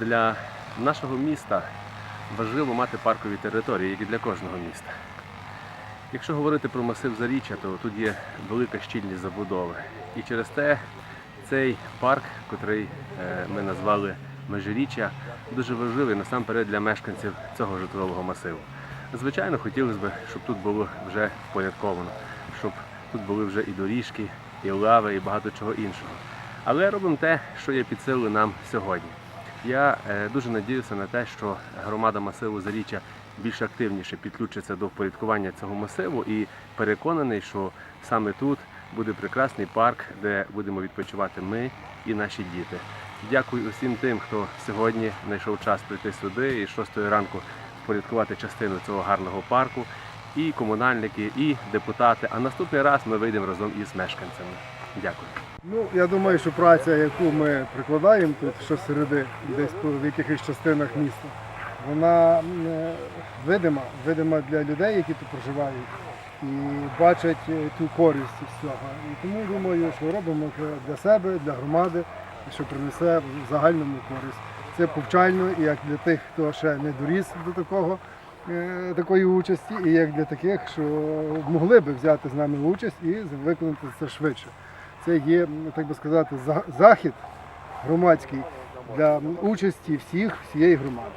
Для нашого міста важливо мати паркові території, як і для кожного міста. Якщо говорити про масив Заріччя, то тут є велика щільність забудови. І через те цей парк, котрий е, ми назвали Межиріччя, дуже важливий насамперед для мешканців цього житлового масиву. Звичайно, хотілося б, щоб тут було вже впорядковано, щоб тут були вже і доріжки, і лави, і багато чого іншого. Але робимо те, що є під силу нам сьогодні. Я е, дуже надіюся на те, що громада масиву Заріччя більш активніше підключиться до впорядкування цього масиву і переконаний, що саме тут буде прекрасний парк, де будемо відпочивати ми і наші діти. Дякую усім тим, хто сьогодні знайшов час прийти сюди і з 6 ранку впорядкувати частину цього гарного парку. І комунальники, і депутати. А наступний раз ми вийдемо разом із мешканцями. Дякую. Ну, я думаю, що праця, яку ми прикладаємо тут щосереди, десь в якихось частинах міста, вона е, видима, видима для людей, які тут проживають, і бачать е, ту користь із цього. І тому думаю, що робимо для себе, для громади, що принесе загальному користь. Це повчально і як для тих, хто ще не доріс до такого. е, Такої участі, і як для таких, що могли би взяти з нами участь і виконати це швидше це є, так би сказати, за- захід громадський для участі всіх всієї громади.